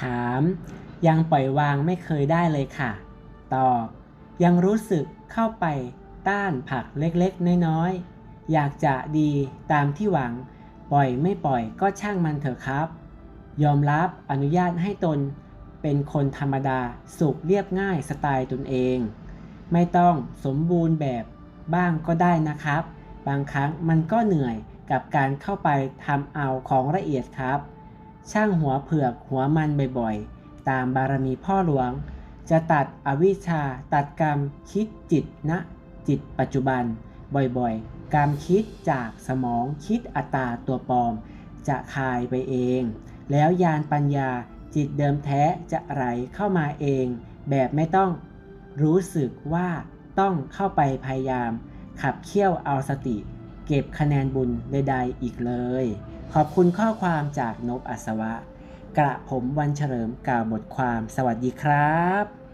ถาม ยังปล่อยวางไม่เคยได้เลยค่ะ ตอบยังรู้สึกเข้าไปต้านผลักเล็กๆ น้อยๆ อยากจะดีตามที่หวัง ปล่อยไม่ปล่อยก็ช่างมันเถอะครับ ยอมรับอนุญาตให้ตนเป็นคนธรรมดาสุขเรียบง่ายสไตล์ตนเอง ไม่ต้องสมบูรณ์แบบบ้างก็ได้นะครับ บางครั้งมันก็เหนื่อยกับการเข้าไปทำเอาของละเอียดครับ ช่างหัวเผือกหัวมันบ่อยๆ ตามบารมีพ่อหลวง จะตัดอวิชชาตัดกรรมคิดจิตณจิตปัจจุบัน บ่อยๆ กรรมคิดจากสมองคิดอัตตาตัวปลอม จะคายไปเอง แล้วยานปัญญาจิตเดิมแท้จะไหลเข้ามาเอง แบบไม่ต้องรู้สึกว่าต้องเข้าไปพยายาม ขับเคี่ยวเอาสติ เก็บคะแนนบุญใดๆอีกเลย ขอบคุณข้อความจากนบอัศวะ กระผมวันเฉลิมกล่าวบทความสวัสดีครับ